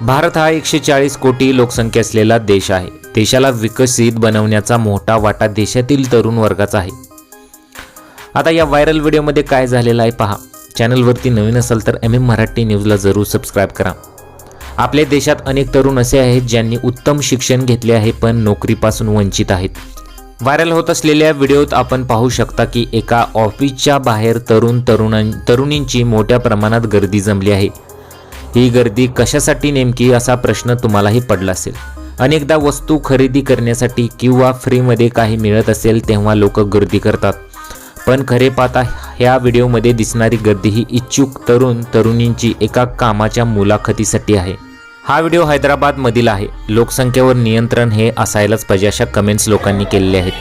भारत हा एकशे चाळीस कोटी लोकसंख्या असलेला देश आहे. देशाला विकसित बनवण्याचा मोठा वाटा देशातील तरुण वर्गाचा आहे. आता या व्हायरल व्हिडिओमध्ये काय झालेलं आहे पहा. चॅनलवरती नवीन असाल तर एम एम मराठी न्यूजला जरूर सबस्क्राईब करा. आपल्या देशात अनेक तरुण असे आहेत ज्यांनी उत्तम शिक्षण घेतले आहे पण नोकरीपासून वंचित आहेत. व्हायरल होत असलेल्या व्हिडिओत आपण पाहू शकता की एका ऑफिसच्या बाहेर तरुण तरुणां तरुणींची मोठ्या प्रमाणात गर्दी जमली आहे. ही गर्दी कशासाठी नेमकी असा प्रश्न तुम्हालाही पडला असेल. अनेकदा वस्तू खरेदी करण्यासाठी किंवा फ्रीमध्ये काही मिळत असेल तेव्हा लोक गर्दी करतात. पण खरे पाहता ह्या व्हिडिओमध्ये दिसणारी गर्दी ही इच्छुक तरुण तरुणींची एका कामाच्या मुलाखतीसाठी आहे. हा व्हिडिओ हैदराबादमधील आहे. लोकसंख्येवर नियंत्रण हे असायलाच पाहिजे अशा कमेंट्स लोकांनी केलेल्या आहेत.